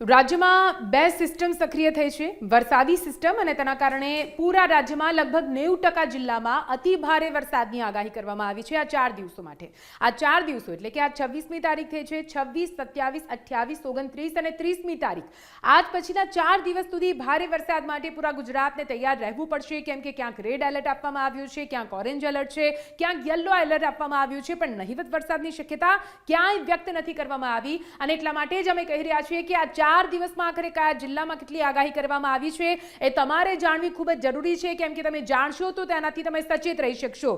રાજ્યમાં બે સિસ્ટમ સક્રિય થઈ છે. વરસાદી સિસ્ટમ અને તેના કારણે પૂરા રાજ્યમાં લગભગ નેવું ટકા જિલ્લામાં અતિ ભારે વરસાદની આગાહી કરવામાં આવી છે આ ચાર દિવસો માટે. આ ચાર દિવસો એટલે કે આ છવ્વીસમી તારીખ થઈ છે. છવ્વીસ, સત્યાવીસ, અઠ્યાવીસ, ઓગણત્રીસ અને ત્રીસમી તારીખ. આજ પછીના ચાર દિવસ સુધી ભારે વરસાદ માટે પૂરા ગુજરાતને તૈયાર રહેવું પડશે. કેમ કે ક્યાંક રેડ એલર્ટ આપવામાં આવ્યું છે, ક્યાંક ઓરેન્જ એલર્ટ છે, ક્યાંક યલો એલર્ટ આપવામાં આવ્યું છે, પણ નહિવત વરસાદની શક્યતા ક્યાંય વ્યક્ત નથી કરવામાં આવી. અને એટલા માટે જ અમે કહી રહ્યા છીએ કે આ ચાર દિવસમાં આખરે કયા જિલ્લામાં કેટલી આગાહી કરવામાં આવી છે એ તમારે જાણવી ખૂબ જ જરૂરી છે. કેમ કે તમે જાણશો તો તેનાથી તમે સચેત રહી શકશો.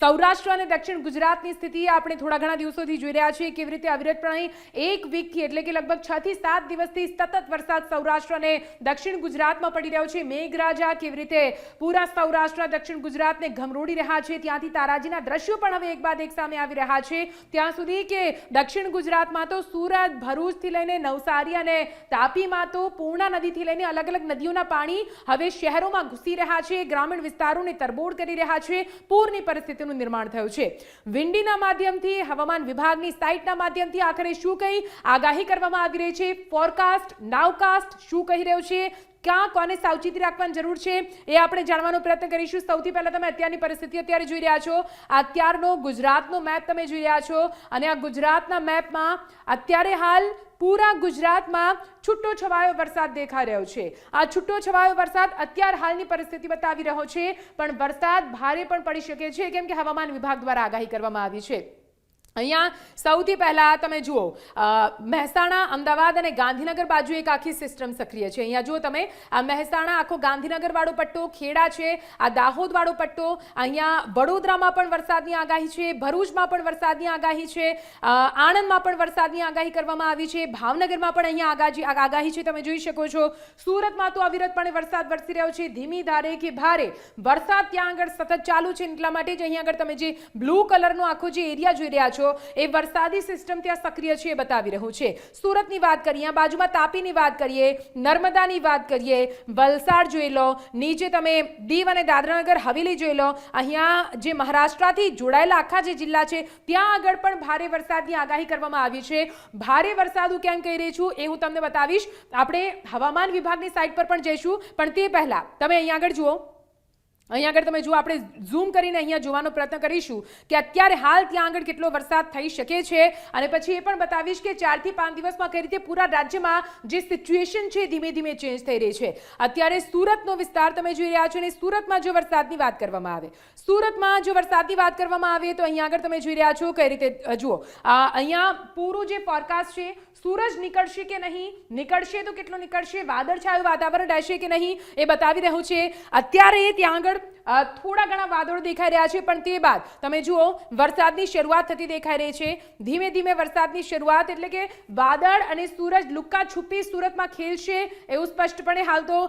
સૌરાષ્ટ્ર અને દક્ષિણ ગુજરાતની સ્થિતિ આપણે થોડા ઘણા દિવસોથી જોઈ રહ્યા છીએ. કેવી રીતે અવિરતપણે એક વીકથી એટલે કે લગભગ છ થી સાત દિવસથી સતત વરસાદ સૌરાષ્ટ્ર અને દક્ષિણ ગુજરાતમાં પડી રહ્યો છે. મેઘરાજા કેવી રીતે પૂરા સૌરાષ્ટ્ર, દક્ષિણ ગુજરાતને ઘમરોડી રહ્યા છે. ત્યાંથી તારાજીના દ્રશ્યો પણ હવે એક બાદ એક સામે આવી રહ્યા છે. ત્યાં સુધી કે દક્ષિણ ગુજરાતમાં તો સુરત, ભરૂચથી લઈને નવસારી અને તાપીમાં તો પૂર્ણા નદીથી લઈને અલગ અલગ નદીઓના પાણી હવે શહેરોમાં ઘૂસી રહ્યા છે, ગ્રામીણ વિસ્તારોને તરબોળ કરી રહ્યા છે, પૂરની પરિસ્થિતિનું નિર્માણ થયું છે. વિંડીના માધ્યમથી, હવામાન વિભાગની સાઇટના માધ્યમથી આખરે શું કહી આગાહી કરવામાં આવી રહી છે? ફોરકાસ્ટ નાવકાસ્ટ શું કહી રહ્યું છે? ક્યાં કોને સાવચેતી રાખવાની જરૂર છે એ આપણે જાણવાનો પ્રયત્ન કરીશું. સૌથી પહેલા તમે અત્યારની પરિસ્થિતિ અત્યારે જોઈ રહ્યા છો. અત્યારનો ગુજરાતનો મેપ તમે જોઈ રહ્યા છો અને આ ગુજરાતના મેપમાં અત્યારે હાલ પૂરા ગુજરાતમાં છૂટો છવાયો વરસાદ દેખાઈ રહ્યો છે. આ છૂટો છવાયો વરસાદ અત્યાર હાલની પરિસ્થિતિ બતાવી રહ્યો છે, પણ વરસાદ ભારે પણ પડી શકે છે, કેમ કે હવામાન વિભાગ દ્વારા આગાહી કરવામાં આવી છે. અહીંયા સૌથી પહેલા તમે જુઓ મહેસાણા, અમદાવાદ અને ગાંધીનગર બાજુ એક આખી સિસ્ટમ સક્રિય છે. અહીંયા જુઓ તમે, આ મહેસાણા આખો ગાંધીનગર વાળો પટ્ટો, ખેડા છે, આ દાહોદ વાળો પટ્ટો, અહીંયા વડોદરામાં પણ વરસાદની આગાહી છે, ભરૂચમાં પણ વરસાદની આગાહી છે આણંદમાં પણ વરસાદની આગાહી કરવામાં આવી છે, ભાવનગરમાં પણ અહીંયા આગાહી આગાહી છે, તમે જોઈ શકો છો. સુરતમાં તો અવિરતપણે વરસાદ વરસી રહ્યો છે, ધીમી ધારે કે ભારે. વરસાદ ત્યાં આગળ સતત ચાલુ છે, એટલા માટે જ અહીંયા આગળ તમે જે બ્લુ કલરનો આખો જે એરિયા જોઈ રહ્યા છો એ વરસાદી સિસ્ટમ ત્યાં સક્રિય છે એ બતાવી રહ્યું છે. સુરતની વાત કરીએ બાજુમાં તાપીની વાત કરીએ, નર્મદાની વાત કરીએ, વલસાડ જોઈ લો, નીચે તમે દીવ અને દાદરાનગર, હવેલી જોઈ લો, અહીંયા જે મહારાષ્ટ્રથી જોડાયેલા આખા જે જિલ્લા છે, ત્યાં આગળ પણ ભારે વરસાદની આગાહી કરવામાં આવી છે. ભારે વરસાદ હું કેમ કહી રહી છું એ હું તમને બતાવીશ. આપણે હવામાન વિભાગની સાઇટ પર પણ જઈશું, પણ તે પહેલાં તમે અહીંયા આગળ જુઓ. અહીંયા આગળ તમે જુઓ, આપણે ઝૂમ કરીને અહીંયા જોવાનો પ્રયત્ન કરીશું કે અત્યારે હાલ ત્યાં આગળ કેટલો વરસાદ થઈ શકે છે અને પછી એ પણ બતાવીશ કે ચારથી પાંચ દિવસમાં કઈ રીતે પૂરા રાજ્યમાં જે સિચ્યુએશન છે ધીમે ધીમે ચેન્જ થઈ રહી છે. અત્યારે સુરતનો વિસ્તાર તમે જોઈ રહ્યા છો અને સુરતમાં જો વરસાદની વાત કરવામાં આવે, સુરતમાં જો વરસાદની વાત કરવામાં આવે તો અહીંયા આગળ તમે જોઈ રહ્યા છો કઈ રીતે જુઓ અહીંયા પૂરું જે ફોરકાસ્ટ છે, સૂરજ નીકળશે કે નહીં, નીકળશે તો કેટલો નીકળશે, વાદળછાયું વાતાવરણ રહેશે કે નહીં એ બતાવી રહ્યું છે. અત્યારે ત્યાં આગળ થોડા ઘણા વાદળો દેખાઈ રહ્યા છે, પણ તે બાદ તમે જુઓ, વરસાદની શરૂઆત થતી દેખાઈ રહી છે. ધીમે ધીમે વરસાદની શરૂઆત એટલે કે વાદળ અને સૂરજ લુક્કા છુપી સુરતમાં ખેલશે એવું સ્પષ્ટપણે હાલ તો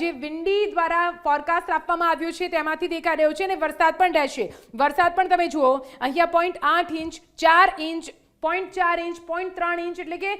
જે વિંડી દ્વારા ફોરકાસ્ટ આપવામાં આવ્યું છે તેમાંથી દેખાઈ રહ્યો છે અને વરસાદ પણ રહેશે. વરસાદ પણ તમે જુઓ, અહીંયા પોઈન્ટ આઠ ઇંચ ચાર ઇંચ પોઈન્ટ ચાર ઇંચ, પોઈન્ટ ત્રણ ઇંચ એટલે કે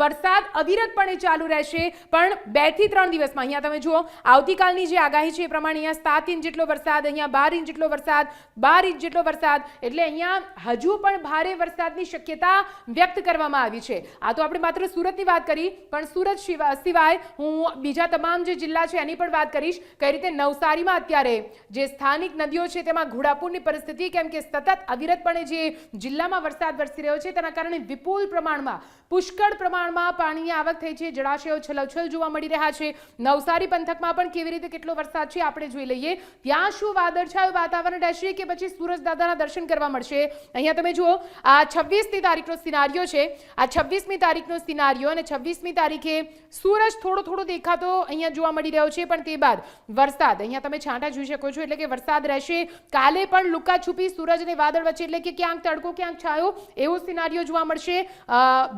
વરસાદ અવિરતપણે ચાલુ રહેશે. પણ બેથી ત્રણ દિવસમાં અહીંયા તમે જુઓ, આવતીકાલની જે આગાહી છે એ પ્રમાણે અહીંયા સાત ઇંચ જેટલો વરસાદ, અહીંયા બાર ઇંચ જેટલો વરસાદ, બાર ઇંચ જેટલો વરસાદ, એટલે અહીંયા હજુ પણ ભારે વરસાદની શક્યતા વ્યક્ત કરવામાં આવી છે. આ તો આપણે માત્ર સુરતની વાત કરી, પણ સુરત સિવા- સિવાય હું બીજા તમામ જે જિલ્લા છે એની પણ વાત કરીશ. કઈ રીતે નવસારીમાં અત્યારે જે સ્થાનિક નદીઓ છે તેમાં ઘોડાપુરની પરિસ્થિતિ, કેમ કે સતત અવિરતપણે જે જિલ્લામાં વરસાદ વરસી રહ્યો છે તેના કારણે વિપુલ પ્રમાણમાં, પુષ્કળ પ્રમાણમાં પાણીની આવક થઈ છે. જળાશયો છલોછલ જોવા મળી રહ્યા છે. નવસારી પંથકમાં પણ કેવી રીતે કેટલો વરસાદ છે આપણે જોઈ લઈએ. ત્યાં શું વાદળછાયું વાતાવરણ રહેશે કે પછી સૂરજદાદાના દર્શન કરવા મળશે? અહીંયા તમે જુઓ, આ છવ્વીસમી તારીખનો સિનારીઓ છે. આ છવ્વીસમી તારીખનો સિનારીઓ અને છવ્વીસમી તારીખે સૂરજ થોડો થોડો દેખાતો અહીંયા જોવા મળી રહ્યો છે. પણ તે બાદ વરસાદ, અહીંયા તમે છાંટા જોઈ શકો છો એટલે કે વરસાદ રહેશે. કાલે પણ લુકાછુપી સૂરજ અને વાદળ વચ્ચે એટલે કે ક્યાંક તડકો, ક્યાંક છાયો, એવો સિનારીઓ જોવા મળશે.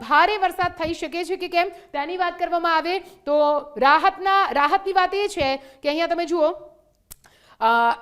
ભારે વરસાદ થઈ શકે છે કે કેમ? તેની વાત કરવામાં આવે તો રાહતના, રાહતની વાત એ છે કે અહીંયા તમે જુઓ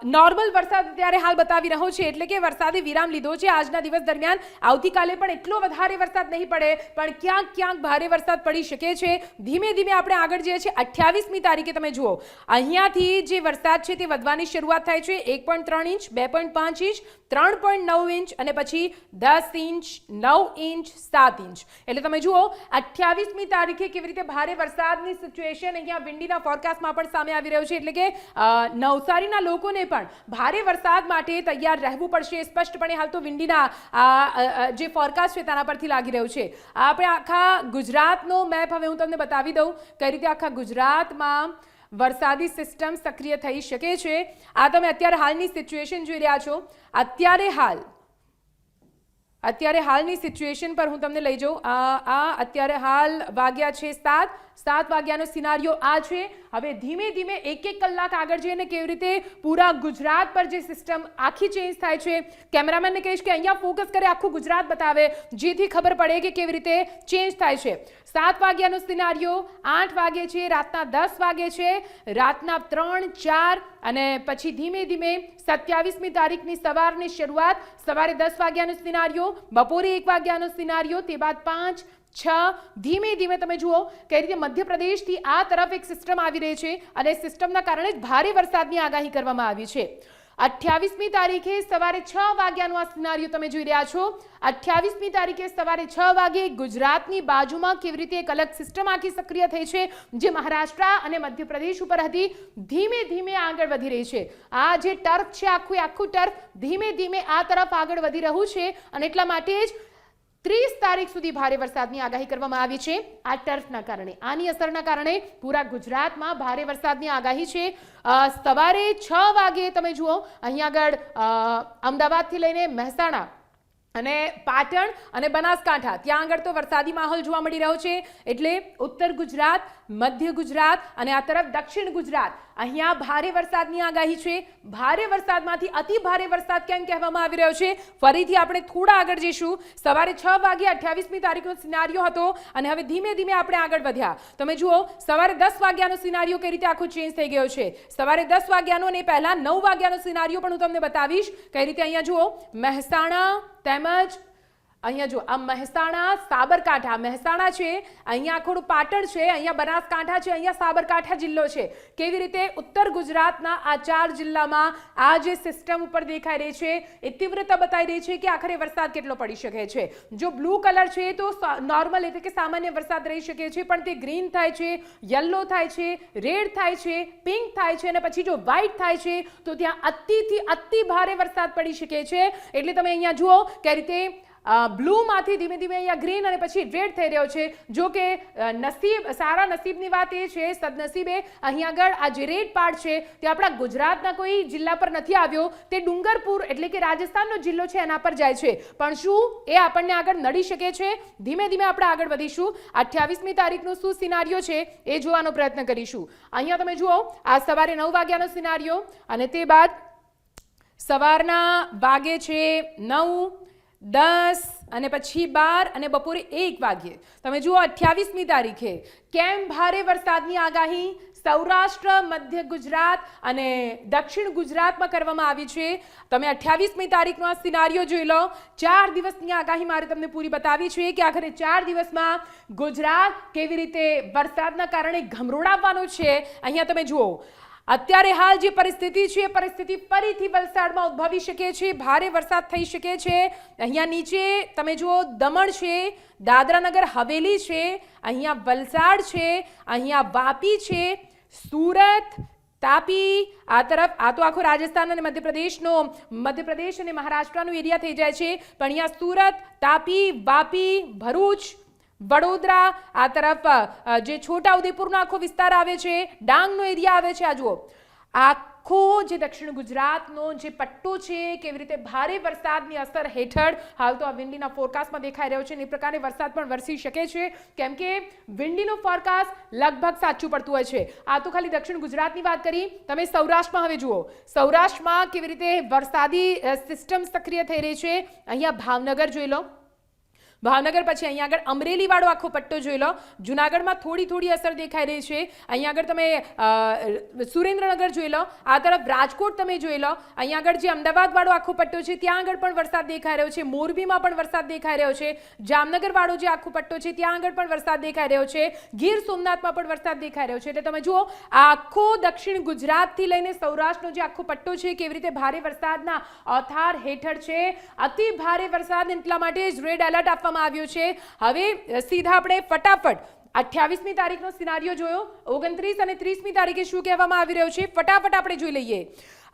નોર્મલ વરસાદ અત્યારે હાલ બતાવી રહ્યો છે. એટલે કે વરસાદે વિરામ લીધો છે. આજના દિવસ દરમિયાન આવતીકાલે પણ એટલો વધારે વરસાદ નહીં પડે પણ ક્યાંક ક્યાંક ભારે વરસાદ પડી શકે છે. ધીમે ધીમે આપણે આગળ જઈએ છીએ. અઠ્યાવીસમી તારીખે તમે જુઓ. અહીંયાથી જે વરસાદ છે તે વધવાની શરૂઆત થાય છે. એક ઇંચ બે પાંચ ઇંચ ત્રણ પોઈન્ટ નવ ઇંચ અને પછી દસ ઇંચ નવ ઇંચ સાત ઇંચ. એટલે તમે જુઓ અઠ્યાવીસમી તારીખે કેવી રીતે ભારે વરસાદની સિચ્યુએશન અહીંયા વિંડીના ફોરકાસ્ટમાં પણ સામે આવી રહ્યું છે. એટલે કે અ, નવસારીના લોકોને પણ ભારે વરસાદ માટે તૈયાર રહેવું પડશે. સ્પષ્ટપણે હાલ તો વિંડીના જે ફોરકાસ્ટ છે તેના પરથી લાગી રહ્યું છે. આપણે આખા ગુજરાતનો મેપ હવે હું તમને બતાવી દઉં કઈ રીતે આખા ગુજરાતમાં વરસાદી સિસ્ટમ સક્રિય થઈ શકે છે. આ તમે અત્યારે હાલની સિચ્યુએશન જોઈ રહ્યા છો. અત્યારે હાલ અત્યારે હાલની સિચ્યુએશન પર હું તમને લઈ જાઉં. આ અત્યારે હાલ વાગ્યા છે સાત. સાત વાગ્યાનો સિનારીઓ આ છે. હવે ધીમે ધીમે એક એક કલાક આગળ જઈને કેવી રીતે પૂરા ગુજરાત પર જે સિસ્ટમ આખી ચેન્જ થાય છે કેમેરામેનને કહીશ કે અહીંયા ફોકસ કરે, આખું ગુજરાત બતાવે, જેથી ખબર પડે કે કેવી રીતે ચેન્જ થાય છે. સાત વાગ્યાનો સિનારીઓ આઠ વાગે છે, રાતના દસ વાગે છે, રાતના ત્રણ, ચાર અને પછી ધીમે ધીમે સત્યાવીસમી તારીખની સવારની શરૂઆત, સવારે દસ વાગ્યાનો સિનારીઓ બપોરે એક વાગ્યાનો સિનારીઓ તે બાદ પાંચ, છ, ધીમે ધીમે તમે જુઓ કઈ રીતે મધ્યપ્રદેશથી આ તરફ એક સિસ્ટમ આવી રહી છે અને સિસ્ટમના કારણે ભારે વરસાદની આગાહી કરવામાં આવી છે. અઠ્યાવીસમી તારીખે સવારે છ વાગ્યાનો આ સિનારીઓ તમે જોઈ રહ્યા છો. અઠ્યાવીસમી તારીખે સવારે છ વાગે ગુજરાતની બાજુમાં કેવી રીતે એક અલગ સિસ્ટમ આખી સક્રિય થઈ છે, જે મહારાષ્ટ્ર અને મધ્યપ્રદેશ ઉપર હતી, ધીમે ધીમે આગળ વધી રહી છે. આ જે ટર્ફ છે, આખું આખું ટર્ફ ધીમે ધીમે આ તરફ આગળ વધી રહ્યું છે અને એટલા માટે જ ત્રીસ તારીખ સુધી ભારે વરસાદની આગાહી કરવામાં આવી છે. આ ટર્ફના કારણે, આની અસરના કારણે પૂરા ગુજરાતમાં ભારે વરસાદની આગાહી છે. સવારે છ વાગે તમે જુઓ, અહીં આગળ અમદાવાદથી લઈને મહેસાણા અને પાટણ અને બનાસકાંઠા, ત્યાં આગળ તો વરસાદી માહોલ જોવા મળી રહ્યો છે. એટલે ઉત્તર ગુજરાત, મધ્ય ગુજરાત અને આ તરફ દક્ષિણ ગુજરાત, અહીંયા ભારે વરસાદની આગાહી છે. ભારે વરસાદમાંથી અતિ ભારે વરસાદ કેમ કહેવામાં આવી રહ્યો છે? ફરીથી આપણે થોડા આગળ જઈશું. સવારે છ વાગે અઠ્યાવીસમી તારીખનો સિનારીઓ હતો અને હવે ધીમે ધીમે આપણે આગળ વધ્યા. તમે જુઓ, સવારે દસ વાગ્યાનો સિનારીઓ કઈ રીતે આખો ચેન્જ થઈ ગયો છે? સવારે દસ વાગ્યાનો અને પહેલા નવ વાગ્યાનો સિનારીઓ પણ હું તમને બતાવીશ. કઈ રીતે અહીંયા જુઓ? મહેસાણા તેમજ અહીંયા જો આ મહેસાણા, સાબરકાંઠા, મહેસાણા છે, અહીંયા આખોડું પાટણ છે, અહીંયા બનાસકાંઠા છે, અહીંયા સાબરકાંઠા જિલ્લો છે. કેવી રીતે ઉત્તર ગુજરાતના આ ચાર જિલ્લામાં આ જે સિસ્ટમ ઉપર દેખાઈ રહી છે, એ તીવ્રતા બતાવી રહી છે કે આખરે વરસાદ કેટલો પડી શકે છે? જો બ્લુ કલર છે, તો નોર્મલ એટલે કે સામાન્ય વરસાદ રહી શકે છે, પણ તે ગ્રીન થાય છે યલો થાય છે રેડ થાય છે પિંક થાય છે અને પછી જો વ્હાઇટ થાય છે, તો ત્યાં અતિથી અતિ ભારે વરસાદ પડી શકે છે. એટલે તમે અહીંયા જુઓ કે રીતે બ્લુમાંથી ધીમે ધીમે અહીંયા ગ્રીન અને પછી રેડ થઈ રહ્યો છે. જો કે નસીબ, સારા નસીબની વાત એ છે, સદનસીબે અહીં આગળ આ જે રેડ પાર્ટ છે, તે આપણા ગુજરાતના કોઈ જિલ્લા પર નથી આવ્યો. તે ડુંગરપુર એટલે કે રાજસ્થાનનો જિલ્લો છે, એના પર જાય છે. પણ શું એ આપણને આગળ નડી શકે છે? ધીમે ધીમે આપણે આગળ વધીશું. અઠ્યાવીસમી તારીખનો શું સિનારીઓ છે, એ જોવાનો પ્રયત્ન કરીશું. અહીંયા તમે જુઓ, આ સવારે નવ વાગ્યાનો સિનારીઓ અને તે બાદ સવારના વાગે છે નવ દસ અને પછી બાર અને બપોરે એક વાગ્યે. તમે જુઓ અઠ્યાવીસમી તારીખે કેમ ભારે વરસાદની આગાહી? સૌરાષ્ટ્ર, મધ્ય ગુજરાત અને દક્ષિણ ગુજરાતમાં કરવામાં આવી છે. તમે અઠ્યાવીસમી તારીખનો આ સિનારીઓ જોઈ લો. ચાર દિવસની આગાહી મારે તમને પૂરી બતાવી છે કે આખરે ચાર દિવસમાં ગુજરાત કેવી રીતે વરસાદના કારણે ગમરોડાવવાનો છે. અહીંયા તમે જુઓ અત્યારે હાલ જે પરિસ્થિતિ છે, એ પરિસ્થિતિ ફરીથી વલસાડમાં ઉદ્ભવી શકે છે, ભારે વરસાદ થઈ શકે છે. અહીંયા નીચે તમે જુઓ, દમણ છે, દાદરાનગર હવેલી છે, અહીંયા વલસાડ છે, અહીંયા વાપી છે, સુરત, તાપી, આ તરફ, આ તો આખો રાજસ્થાન અને મધ્યપ્રદેશનો, મધ્યપ્રદેશ અને મહારાષ્ટ્રનો એરિયા થઈ જાય છે. પણ અહીંયા સુરત, તાપી, વાપી, ભરૂચ વડોદરા, આ તરફ જે છોટા ઉદેપુરનો આખો વિસ્તાર આવે છે, ડાંગનો એરિયા આવે છે, આ જુઓ. આખો જે દક્ષિણ ગુજરાતનો જે પટ્ટો છે, કેવી રીતે ભારે વરસાદની અસર હેઠળ હાલ તો આ વિંડીના ફોરકાસ્ટમાં દેખાઈ રહ્યો છે અને એ પ્રકારે વરસાદ પણ વરસી શકે છે. કેમ કે વિંડીનો ફોરકાસ્ટ લગભગ સાચું પડતું હોય છે. આ તો ખાલી દક્ષિણ ગુજરાતની વાત કરી. તમે સૌરાષ્ટ્રમાં હવે જુઓ. સૌરાષ્ટ્રમાં કેવી રીતે વરસાદી સિસ્ટમ સક્રિય થઈ રહી છે. અહીંયા ભાવનગર જોઈ લો. ભાવનગર પછી અહીંયા આગળ અમરેલીવાળો આખો પટ્ટો જોઈ લો. જુનાગઢમાં થોડી થોડી અસર દેખાઈ રહી છે. અહીંયા આગળ તમે સુરેન્દ્રનગર જોઈ લો. આ તરફ રાજકોટ તમે જોઈ લો. અહીંયા આગળ જે અમદાવાદ વાળો આખો પટ્ટો છે, ત્યાં આગળ પણ વરસાદ દેખાઈ રહ્યો છે. મોરબીમાં પણ વરસાદ દેખાઈ રહ્યો છે. જામનગરવાળો જે આખો પટ્ટો છે, ત્યાં આગળ પણ વરસાદ દેખાઈ રહ્યો છે. ગીર સોમનાથમાં પણ વરસાદ દેખાઈ રહ્યો છે. એટલે તમે જુઓ, આખો દક્ષિણ ગુજરાતથી લઈને સૌરાષ્ટ્રનો જે આખો પટ્ટો છે, કેવી રીતે ભારે વરસાદના અથાર હેઠળ છે. અતિ ભારે વરસાદ એટલા માટે જ રેડ એલર્ટ આપવામાં આવ્યું છે. હવે સીધા આપણે ફટાફટ અઠ્યાવીસમી તારીખનો સિનારીઓ જોયો. ઓગણત્રીસ અને ત્રીસમી તારીખે શું કહેવામાં આવી રહ્યું છે? ફટાફટ આપણે જોઈ લઈએ.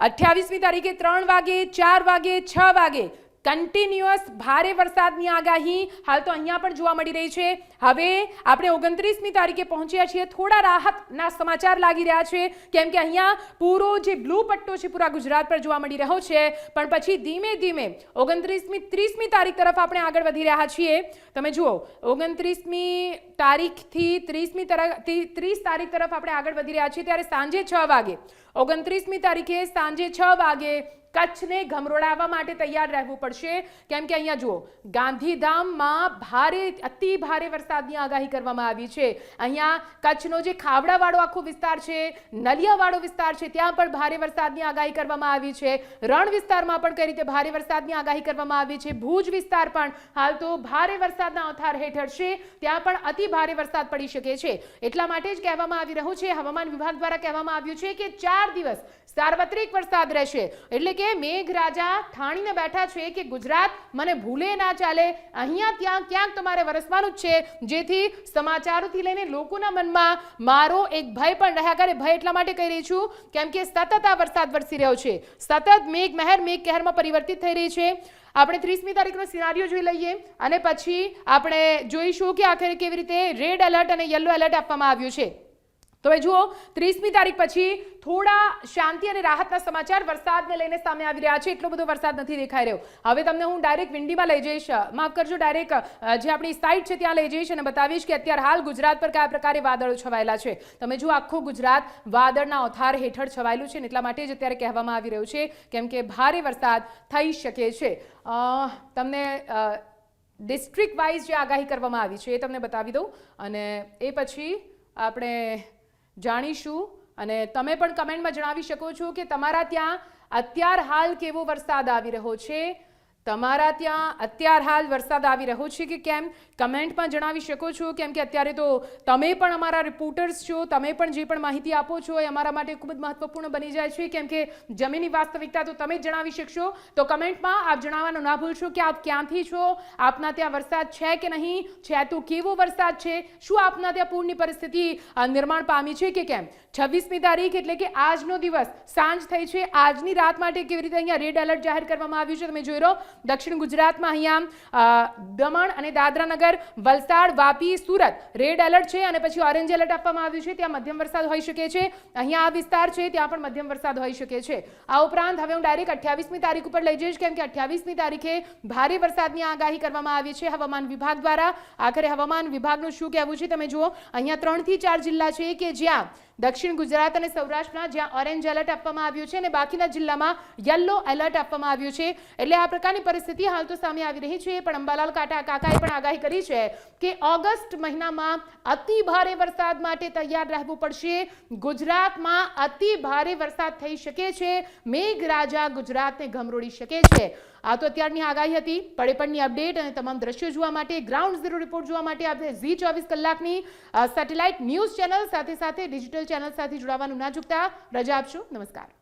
અઠ્યાવીસમી તારીખે ત્રણ વાગે, ચાર વાગે, છ વાગે કન્ટિન્યુઅસ ભારે વરસાદની આગાહી હાલ તો અહીંયા પણ જોવા મળી રહી છે. હવે આપણે ઓગણત્રીસમી તારીખે પહોંચ્યા છીએ. થોડા રાહતના સમાચાર લાગી રહ્યા છે. કેમ કે અહીંયા પૂરો જે બ્લુ પટ્ટો છે પૂરા ગુજરાત પર જોવા મળી રહ્યો છે. પણ પછી ધીમે ધીમે ઓગણત્રીસમી, ત્રીસમી તારીખ તરફ આપણે આગળ વધી રહ્યા છીએ. તમે જુઓ, ઓગણત્રીસમી તારીખથી ત્રીસમી તરફ ત્રીસ તારીખ તરફ આપણે આગળ વધી રહ્યા છીએ. ત્યારે સાંજે છ વાગે, ઓગણત્રીસમી તારીખે સાંજે છ વાગે કચ્છને ગમરોડાવવા માટે તૈયાર રહેવું પડશે. કેમ કે અહીંયા જુઓ, ગાંધીધામમાં ભારે, અતિ ભારે વરસાદની આગાહી કરવામાં આવી છે. અહીંયા કચ્છનો જે ખાવડાવાળો આખો વિસ્તાર છે, નલિયાવાળો વિસ્તાર છે, ત્યાં પણ ભારે વરસાદની આગાહી કરવામાં આવી છે. રણ વિસ્તારમાં પણ કઈ રીતે ભારે વરસાદની આગાહી કરવામાં આવી છે? ભુજ વિસ્તાર પણ હાલ તો ભારે વરસાદના અથાર હેઠળ છે. ત્યાં પણ અતિ ભારે વરસાદ પડી શકે છે. એટલા માટે જ કહેવામાં આવી રહ્યું છે, હવામાન વિભાગ દ્વારા કહેવામાં આવ્યું છે કે ચાર દિવસ સાર્વત્રિક વરસાદ રહેશે. એટલે કે મેઘરાજા ઠાણીને બેઠા છે કે ગુજરાત મને ભૂલે ના ચાલે. અહીંયા ત્યાં ક્યાંક તમારે વરસવાનું જ છે. જેથી સમાચારોથી લઈને લોકોના મનમાં મારો એક ભય પણ રહ્યા કરે. ભય એટલા માટે કહી રહી છું કેમ કે સતત આ વરસાદ વરસી રહ્યો છે. સતત મેઘ મહેર મેઘ કહેરમાં પરિવર્તિત થઈ રહી છે. આપણે ત્રીસમી તારીખનો સિનારીઓ જોઈ લઈએ અને પછી આપણે જોઈશું કે આખરે કેવી રીતે રેડ એલર્ટ અને યલો એલર્ટ આપવામાં આવ્યું છે. તો હવે જુઓ, ત્રીસમી તારીખ પછી થોડા શાંતિ અને રાહતના સમાચાર વરસાદને લઈને સામે આવી રહ્યા છે. એટલો બધો વરસાદ નથી દેખાઈ રહ્યો. હવે તમને હું ડાયરેક્ટ વિંડીમાં લઈ જઈશ. માફ કરજો ડાયરેક્ટ જે આપણી સાઇટ છે ત્યાં લઈ જઈશ અને બતાવીશ કે અત્યારે હાલ ગુજરાત પર કયા પ્રકારે વાદળો છવાયેલા છે. તમે જુઓ, આખું ગુજરાત વાદળના ઓથાર હેઠળ છવાયેલું છે એટલા માટે જ અત્યારે કહેવામાં આવી રહ્યું છે કેમ કે ભારે વરસાદ થઈ શકે છે. તમને ડિસ્ટ્રિક્ટ વાઇઝ જે આગાહી કરવામાં આવી છે એ તમને બતાવી દઉં. અને એ પછી આપણે જાણીશું અને તમે પણ કમેન્ટમાં જણાવી શકો છો કે તમારા ત્યાં અત્યાર હાલ કેવો વરસાદ આવી રહ્યો છે તમારા ત્યાં અત્યાર હાલ વરસાદ આવી રહ્યો છે કે કેમ? કમેન્ટમાં જણાવી શકો છો. કેમ કે અત્યારે તો તમે પણ અમારા રિપોર્ટર્સ છો. તમે પણ જે પણ માહિતી આપો છો એ અમારા માટે ખૂબ જ મહત્વપૂર્ણ બની જાય છે. કેમ કે જમીનની વાસ્તવિકતા તો તમે જ જણાવી શકશો. તો કમેન્ટમાં આપ જણાવવાનું ના ભૂલશો કે આપ ક્યાંથી છો? આપના ત્યાં વરસાદ છે કે નહીં? છે તો કેવો વરસાદ છે? શું આપના ત્યાં પૂરની પરિસ્થિતિ નિર્માણ પામી છે કે કેમ? છવ્વીસમી તારીખ એટલે કે આજનો દિવસ સાંજ થઈ છે. આજની રાત માટે કેવી રીતે અહીંયા રેડ એલર્ટ જાહેર કરવામાં આવ્યું છે તમે જોઈ રહો દક્ષિણ ગુજરાતમાં અહીંયા દમણ અને દાદરાનગર, વલસાડ, વાપી, સુરત રેડ એલર્ટ છે અને પછી ઓરેન્જ એલર્ટ આપવામાં આવ્યું છે. ત્યાં મધ્યમ વરસાદ હોઈ શકે છે. અહીંયા આ વિસ્તાર છે, ત્યાં પણ મધ્યમ વરસાદ હોઈ શકે છે. આ ઉપરાંત હવે હું ડાયરેક્ટ અઠ્યાવીસમી તારીખ ઉપર લઈ જઈશ, કેમ કે અઠ્યાવીસમી તારીખે ભારે વરસાદની આગાહી કરવામાં આવી છે હવામાન વિભાગ દ્વારા. આખરે હવામાન વિભાગનું શું કહેવું છે તમે જુઓ. અહીંયા ત્રણથી ચાર જિલ્લા છે કે જ્યાં દક્ષિણ ગુજરાત અને સૌરાષ્ટ્રના જ્યાં ઓરેન્જ એલર્ટ આપવામાં આવ્યું છે અને બાકીના જિલ્લામાં યલો એલર્ટ આપવામાં આવ્યું છે. એટલે આ પ્રકારની પરિસ્થિતિ હાલ તો સામે આવી રહી છે. પણ અંબાલાલ કાટા કાકાએ પણ આગાહી કરી છે કે ઓગસ્ટ મહિનામાં અતિ ભારે વરસાદ માટે તૈયાર રહેવું પડશે. ગુજરાતમાં અતિ ભારે વરસાદ થઈ શકે છે. મેઘરાજા ગુજરાતને ગમરોડી શકે છે. આ તો અત્યારની આગાહી હતી. પડેપણની અપડેટ અને તમામ દ્રશ્યો જોવા માટે ગ્રાઉન્ડ ઝીરો રિપોર્ટ જોવા માટે આપણે ઝી ચોવીસ કલાકની સેટેલાઇટ ન્યૂઝ ચેનલ સાથે સાથે ડિજિટલ ચેનલ સાથે જોડાવાનું ના ચૂકતા. રજા આપશો. નમસ્કાર.